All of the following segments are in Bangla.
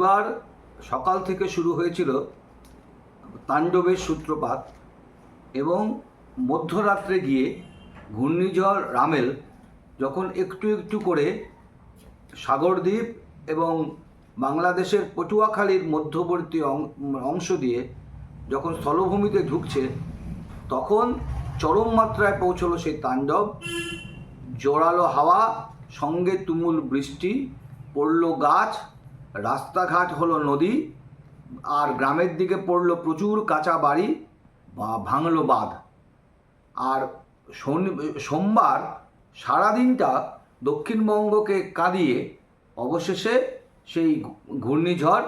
রবিবার সকাল থেকে শুরু হয়েছিল তাণ্ডবের সূত্রপাত এবং মধ্যরাত্রে গিয়ে ঘূর্ণিঝড় রামেল যখন একটু একটু করে সাগরদ্বীপ এবং বাংলাদেশের পটুয়াখালীর মধ্যবর্তী অংশ দিয়ে যখন স্থলভূমিতে ঢুকছে, তখন চরম মাত্রায় পৌঁছলো সেই তাণ্ডব। জোরালো হাওয়া, সঙ্গে তুমুল বৃষ্টি, পড়ল গাছ রাস্তাঘাট হলো নদী, আর গ্রামের দিকে পড়ল প্রচুর কাঁচা বাড়ি বা ভাঙলো বাঁধ। আর সোমবার সারাদিনটা দক্ষিণবঙ্গকে কাঁদিয়ে অবশেষে সেই ঘূর্ণিঝড়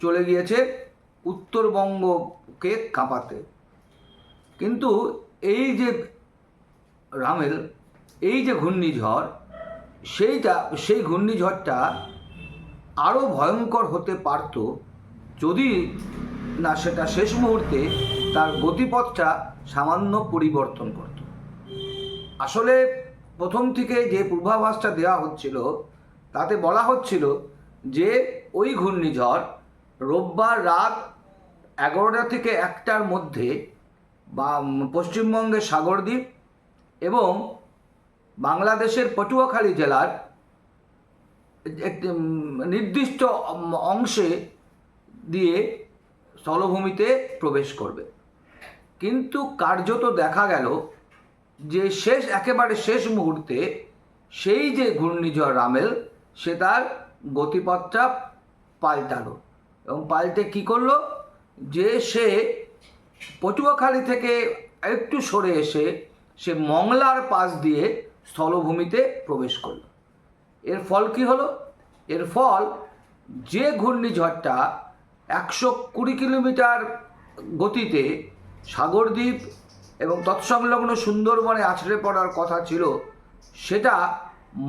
চলে গিয়েছে উত্তরবঙ্গকে কাঁপাতে। কিন্তু এই যে রামেল, এই যে ঘূর্ণিঝড়, সেইটা, সেই ঘূর্ণিঝড়টা আরও ভয়ঙ্কর হতে পারত যদি না সেটা শেষ মুহূর্তে তার গতিপথটা সামান্য পরিবর্তন করত। আসলে প্রথম থেকে যে পূর্বাভাসটা দেওয়া হচ্ছিল, তাতে বলা হচ্ছিল যে ওই ঘূর্ণিঝড় রোববার রাত এগারোটা থেকে একটার মধ্যে বা পশ্চিমবঙ্গের সাগরদ্বীপ এবং বাংলাদেশের পটুয়াখালী জেলার একটি নির্দিষ্ট অংশে দিয়ে স্থলভূমিতে প্রবেশ করবে। কিন্তু কার্যত দেখা গেল যে শেষ, একেবারে শেষ মুহূর্তে সেই যে ঘূর্ণিঝড় রামেল, সে তার গতিপথটা পাল্টালো এবং পাল্টে কি করল? যে সে পটুয়াখালী থেকে একটু সরে এসে সে মংলার পাশ দিয়ে স্থলভূমিতে প্রবেশ করল। এর ফল কি হলো? এর ফল যে ঘূর্ণিঝড়টা একশো কুড়ি কিলোমিটার গতিতে সাগরদ্বীপ এবং তৎসংলগ্ন সুন্দরবনে আছড়ে পড়ার কথা ছিল, সেটা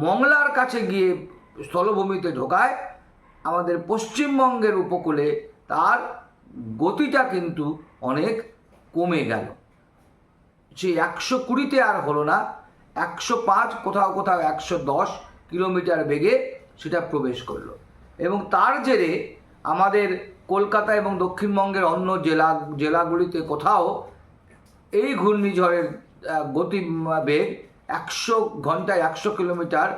মংলার কাছে গিয়ে স্থলভূমিতে ঢোকায়। আমাদের পশ্চিমবঙ্গের উপকূলে তার গতিটা কিন্তু অনেক কমে গেল। সেই একশো কুড়িতে আর হলো না, একশো পাঁচ কোথাও কোথাও একশো দশ কিলোমিটার বেগে সেটা প্রবেশ করল। এবং তার জেরে আমাদের কলকাতা এবং দক্ষিণবঙ্গের অন্য জেলা, জেলাগুলিতে কোথাও এই ঘূর্ণিঝড়ের গতি বেগ একশো ঘন্টায় একশো কিলোমিটার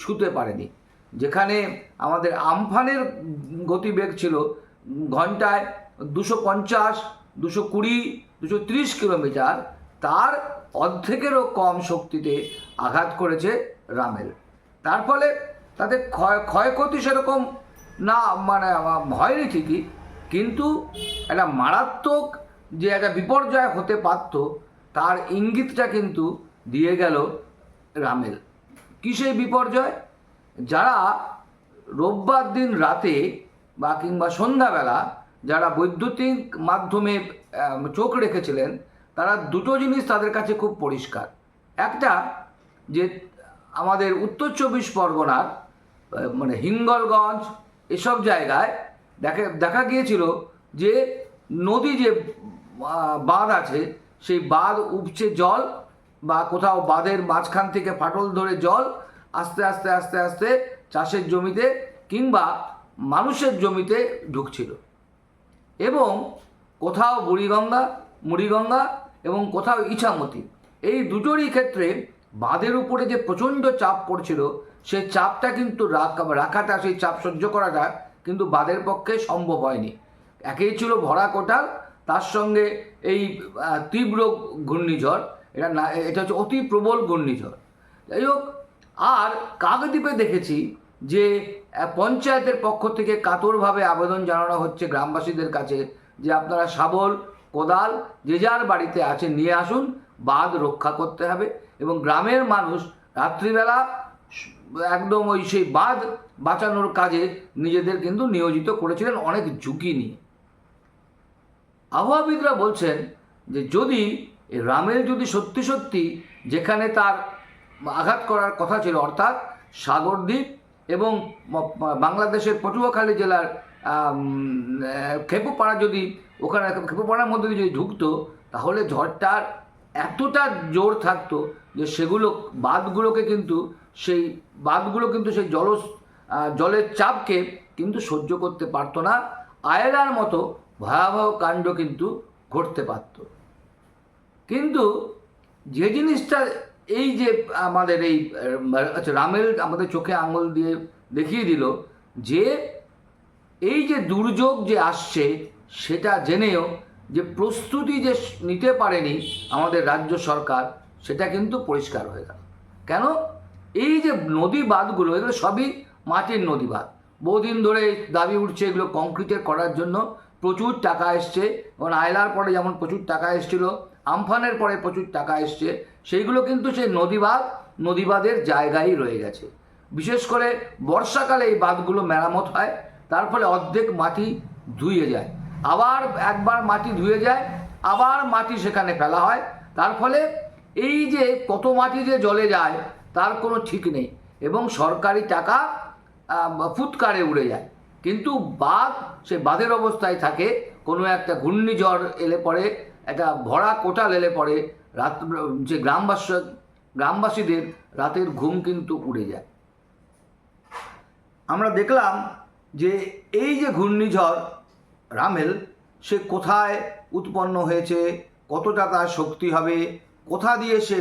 ছুতে পারেনি। যেখানে আমাদের আমফানের গতিবেগ ছিল ঘন্টায় দুশো পঞ্চাশ, দুশো কুড়ি, দুশো ত্রিশ কিলোমিটার। তার অর্ধেকেরও কম শক্তিতে আঘাত করেছে রামেল তার ফলে তাদের ক্ষয়, ক্ষয়ক্ষতি সেরকম না মানে হয়নি ঠিকই। কিন্তু একটা মারাত্মক যে একটা বিপর্যয় হতে পারত, তার ইঙ্গিতটা কিন্তু দিয়ে গেল রামেল কী সেই বিপর্যয়? যারা রোববার দিন রাতে বা কিংবা সন্ধ্যাবেলা যারা বৈদ্যুতিক মাধ্যমে চোখ রেখেছিলেন, তারা দুটো জিনিস তাদের কাছে খুব পরিষ্কার। একটা, যে আমাদের উত্তর চব্বিশ পরগনার মানে হিঙ্গলগঞ্জ, এসব জায়গায় দেখা দেখা গিয়েছিল যে নদী যে বাঁধ আছে, সেই বাঁধ উপচে জল বা কোথাও বাঁধের মাঝখান থেকে ফাটল ধরে জল আস্তে আস্তে আস্তে আস্তে চাষের জমিতে কিংবা মানুষের জমিতে ঢুকছিল। এবং কোথাও বুড়িগঙ্গা, মুড়িগঙ্গা এবং কোথাও ইছামতি, এই দুটোরই ক্ষেত্রে বাঁধের উপরে যে প্রচণ্ড চাপ পড়ছিল, সেই চাপটা কিন্তু রাখা- রাখাটা, সেই চাপ সহ্য করাটা কিন্তু বাঁধের পক্ষে সম্ভব হয়নি। একেই ছিল ভরা কোটাল, তার সঙ্গে এই তীব্র ঘূর্ণিঝড়। এটা না, এটা হচ্ছে অতি প্রবল ঘূর্ণিঝড়। যাই হোক, আর কাকদ্বীপে দেখেছি যে পঞ্চায়েতের পক্ষ থেকে কাতরভাবে আবেদন জানানো হচ্ছে গ্রামবাসীদের কাছে যে আপনারা শাবল, কোদাল, যে যার বাড়িতে আছে নিয়ে আসুন। বাঁধ রক্ষা করতে হবে এবং গ্রামের মানুষ রাত্রিবেলা একদম ওই সেই বাঁধ বাঁচানোর কাজে নিজেদের কিন্তু নিয়োজিত করেছিলেন অনেক ঝুঁকি নিয়ে। আবহাওয়াবিদরা বলছেন যে যদি রামের যদি সত্যি সত্যি যেখানে তার আঘাত করার কথা ছিল, অর্থাৎ সাগরদ্বীপ এবং বাংলাদেশের পটুয়াখালী জেলার খেপুপাড়া যদি ওখানে, খেপুপাড়ার মধ্যে যদি ঢুকতো, তাহলে ঝড়টার এতটা জোর থাকতো যে সেগুলো বাঁধগুলোকে কিন্তু সেই বাঁধগুলো কিন্তু সেই জল জলের চাপকে কিন্তু সহ্য করতে পারতো না। আয়লার মতো ভয়াবহ কাণ্ড কিন্তু ঘটতে পারত। কিন্তু যে জিনিসটা এই যে আমাদের এই আচ্ছা রামের আমাদের চোখে আঙুল দিয়ে দেখিয়ে দিল যে এই যে দুর্যোগ যে আসছে সেটা জেনেও যে প্রস্তুতি যে নিতে পারেনি আমাদের রাজ্য সরকার, সেটা কিন্তু পরিষ্কার হয়ে গেল। কেন? এই যে নদী বাঁধগুলো, এগুলো সবই মাটির নদী বাঁধ। বহুদিন ধরে দাবি উঠছে এগুলো কংক্রিটের করার জন্য। প্রচুর টাকা এসছে। এবং আয়লার পরে যেমন প্রচুর টাকা এসছিল, আমফানের পরে প্রচুর টাকা এসছে, সেইগুলো কিন্তু সেই নদীবাঁধ নদীবাঁধের জায়গায় রয়ে গেছে। বিশেষ করে বর্ষাকালে এই বাঁধগুলো মেরামত হয়, তার ফলে অর্ধেক মাটি ধুয়ে যায়। আবার একবার মাটি ধুয়ে যায়, আবার মাটি সেখানে ফেলা হয়। তার ফলে এই যে কত মাটি যে জলে যায়, তার কোনো ঠিক নেই এবং সরকারি টাকা ফুৎকারে উড়ে যায়। কিন্তু বাঁধ সে বাঁধের অবস্থায় থাকে, কোনো একটা ঘূর্ণিঝড় এলে পড়ে, একটা ভরা কোটাল এলে পড়ে, রাত, যে গ্রামবাসী, গ্রামবাসীদের রাতের ঘুম কিন্তু উড়ে যায়। আমরা দেখলাম যে এই যে ঘূর্ণিঝড় রামেল, সে কোথায় উৎপন্ন হয়েছে কতটা তার শক্তি হবে, কোথা দিয়ে সে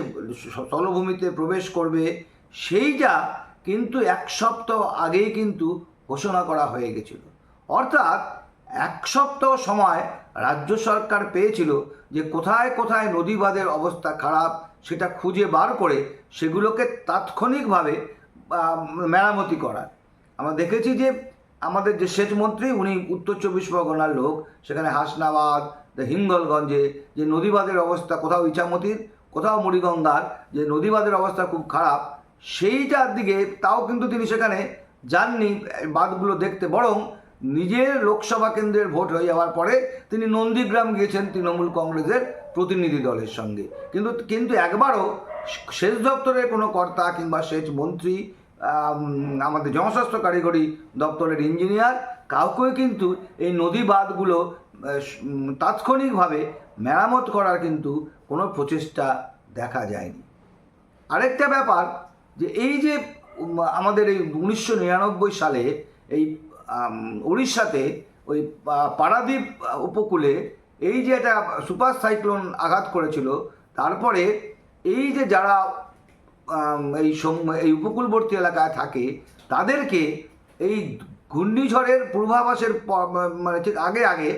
স্থলভূমিতে প্রবেশ করবে, সেইটা কিন্তু এক সপ্তাহ আগেই কিন্তু ঘোষণা করা হয়ে গেছিল। অর্থাৎ এক সপ্তাহ সময় রাজ্য সরকার পেয়েছিল যে কোথায় কোথায় নদীবাদের অবস্থা খারাপ, সেটা খুঁজে বার করে সেগুলোকে তাৎক্ষণিকভাবে মেরামতি করার আমরা দেখেছি যে আমাদের যে সেচ মন্ত্রী, উনি উত্তর চব্বিশ পরগনার লোক। সেখানে হাসনাবাদ হিঙ্গলগঞ্জে যে নদীবাদের অবস্থা, কোথাও ইছামতির, কোথাও মুড়িগঙ্গার যে নদীবাদের অবস্থা খুব খারাপ, সেইটার দিকে তাও কিন্তু তিনি সেখানে যাননি, এই বাঁধগুলো দেখতে। বরং নিজের লোকসভা কেন্দ্রের ভোট হয়ে যাওয়ার পরে তিনি নন্দীগ্রাম গিয়েছেন তৃণমূল কংগ্রেসের প্রতিনিধি দলের সঙ্গে। কিন্তু কিন্তু একবারও সেচ দপ্তরের কোনো কর্তা কিংবা সেচ মন্ত্রী আমাদের জনস্বাস্থ্য কারিগরি দপ্তরের ইঞ্জিনিয়ার, কাউকে কিন্তু এই নদী বাঁধগুলো তাৎক্ষণিকভাবে মেরামত করার কিন্তু কোনো প্রচেষ্টা দেখা যায়নি। আরেকটা ব্যাপার যে এই যে আমাদের এই উনিশশো নিরানব্বই সালে এই উড়িষ্যাতে ওই পারাদ্বীপ উপকূলে এই যে একটা সুপার সাইক্লোন আঘাত করেছিল, তারপরে এই যে যারা এই এই উপকূলবর্তী এলাকায় থাকে, তাদেরকে এই ঘূর্ণিঝড়ের পূর্বাভাসের মানে ঠিক আগে আগে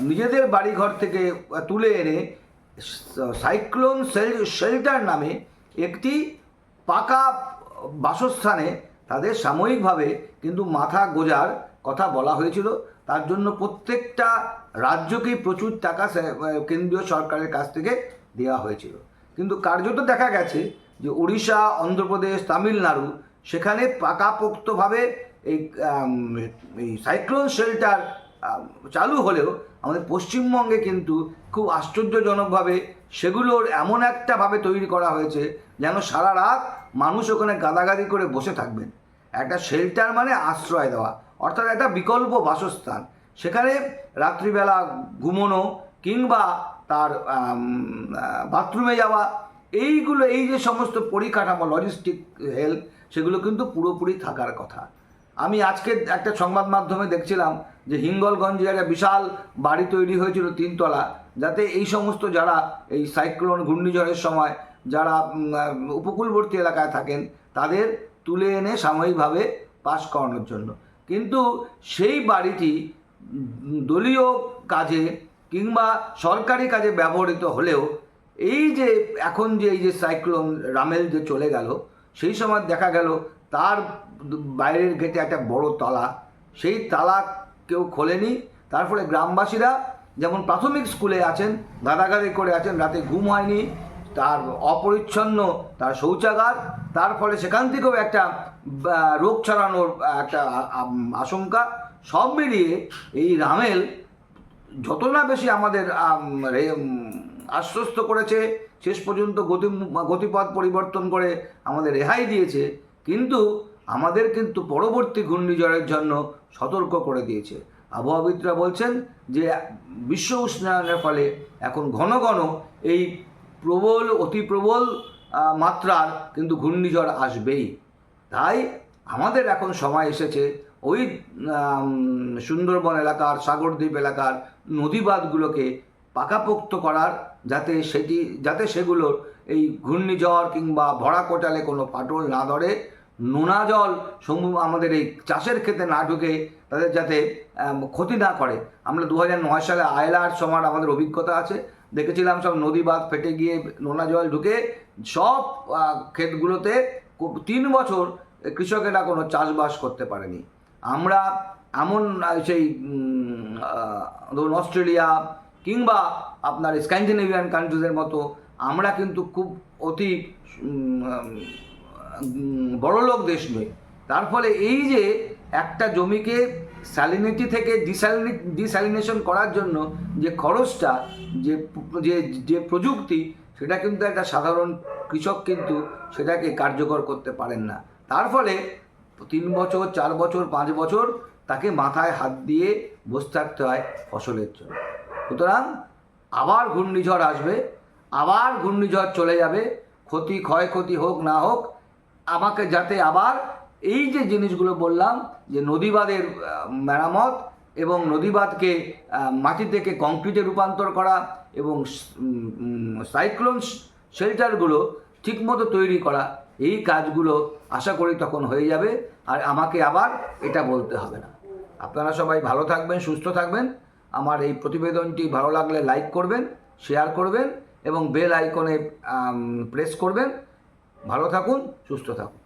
নিজেদের বাড়িঘর থেকে তুলে এনে সাইক্লোন শেল্টার নামে একটি পাকা বাসস্থানে তাদের সাময়িকভাবে কিন্তু মাথা গোজার কথা বলা হয়েছিল। তার জন্য প্রত্যেকটা রাজ্যকেই প্রচুর টাকা কেন্দ্রীয় সরকারের কাছ থেকে দেওয়া হয়েছিল। কিন্তু কার্যত দেখা গেছে যে উড়িষ্যা অন্ধ্রপ্রদেশ, তামিলনাড়ু, সেখানে পাকাপোক্তভাবে এই এই সাইক্লোন শেল্টার চালু হলেও আমাদের পশ্চিমবঙ্গে কিন্তু খুব আশ্চর্যজনকভাবে সেগুলোর এমন একটাভাবে তৈরি করা হয়েছে যেন সারা রাত মানুষ ওখানে গাদাগাদি করে বসে থাকবেন। একটা শেল্টার মানে আশ্রয় দেওয়া, অর্থাৎ একটা বিকল্প বাসস্থান। সেখানে রাত্রিবেলা ঘুমোনো কিংবা তার বাথরুমে যাওয়া এইগুলো, এই যে সমস্ত পরিকাঠামো লজিস্টিক হেল্প সেগুলো কিন্তু পুরোপুরি থাকার কথা। আমি আজকে একটা সংবাদ মাধ্যমে দেখছিলাম যে হিঙ্গলগঞ্জে একটা বিশাল বাড়ি তৈরি হয়েছিল তিনতলা, যাতে এই সমস্ত যারা এই সাইক্লোন ঘূর্ণিঝড়ের সময় যারা উপকূলবর্তী এলাকায় থাকেন, তাদের তুলে এনে সাময়িকভাবে পাস করানোর জন্য। কিন্তু সেই বাড়িটি দলীয় কাজে কিংবা সরকারি কাজে ব্যবহৃত হলেও এই যে এখন যে, এই যে সাইক্লোন রামেল যে চলে গেল, সেই সময় দেখা গেল তার বাইরের গেটে একটা বড় তালা। সেই তালা কেউ খোলেনি। তার ফলে গ্রামবাসীরা যেমন প্রাথমিক স্কুলে আছেন, গাদাগাদি করে আছেন, রাতে ঘুম হয়নি, তার অপরিচ্ছন্ন, তার শৌচাগার, তার ফলে সেখান থেকেও একটা রোগ ছড়ানোর একটা আশঙ্কা। সব মিলিয়ে এই রামেল যত না বেশি আমাদের আশ্বস্ত করেছে, শেষ পর্যন্ত গতি, গতিপথ পরিবর্তন করে আমাদের রেহাই দিয়েছে, কিন্তু আমাদের কিন্তু পরবর্তী ঘূর্ণিঝড়ের জন্য সতর্ক করে দিয়েছে। আবহাওয়াবিদরা বলছেন যে, বিশ্ব উষ্ণায়নের ফলে এখন ঘন ঘন এই প্রবল, অতি প্রবল মাত্রার কিন্তু ঘূর্ণিঝড় আসবেই। তাই আমাদের এখন সময় এসেছে ওই সুন্দরবন এলাকার, সাগরদ্বীপ এলাকার নদীবাঁধগুলোকে পাকাপোক্ত করার যাতে সেটি, যাতে সেগুলোর এই ঘূর্ণিঝড় কিংবা ভরা কোটালে কোনো ফাটল না ধরে, নোনা জল আমাদের এই চাষের ক্ষেত্রে না ঢুকে তাদের যাতে ক্ষতি না করে। আমরা দু নয় সালে আয়লার সময় আমাদের অভিজ্ঞতা আছে। দেখেছিলাম সব নদী বাঁধ ফেটে গিয়ে নোনা জল ঢুকে সব ক্ষেতগুলোতে তিন বছর কৃষকেরা কোনো চাষবাস করতে পারেনি। আমরা এমন সেই ধরুন অস্ট্রেলিয়া কিংবা আপনার স্ক্যান্ডিনেভিয়ান কান্ট্রিজের মতো, আমরা কিন্তু খুব অতি বড়লোক দেশ নই। তার ফলে এই যে একটা জমিকে স্যালিনিটি থেকে ডিস্যালিনি ডিস্যালিনেশন করার জন্য যে খরচটা, যে যে যে প্রযুক্তি, সেটা কিন্তু একটা সাধারণ কৃষক কিন্তু সেটাকে কার্যকর করতে পারেন না। তার ফলে তিন বছর, চার বছর, পাঁচ বছর তাকে মাথায় হাত দিয়ে বসে থাকতে হয় ফসলের জন্য। সুতরাং আবার ঘূর্ণিঝড় আসবে আবার ঘূর্ণিঝড় চলে যাবে ক্ষতি ক্ষয়ক্ষতি হোক না হোক আমাকে যাতে আবার এই যে জিনিসগুলো বললাম যে নদীবাঁধের আহ, মেরামত এবং নদীবাঁধকে আহ, মাটি থেকে কংক্রিটে রূপান্তর করা এবং সাইক্লোন শেল্টারগুলো ঠিকমতো তৈরি করা এই কাজগুলো আশা করি তখন হয়ে যাবে। আর আমাকে আবার এটা বলতে হবে না। আপনারা সবাই ভালো থাকবেন সুস্থ থাকবেন। আমার এই প্রতিবেদনটি ভালো লাগলে লাইক করবেন, শেয়ার করবেন এবং বেল আইকনে প্রেস করবেন। ভালো থাকুন, সুস্থ থাকুন।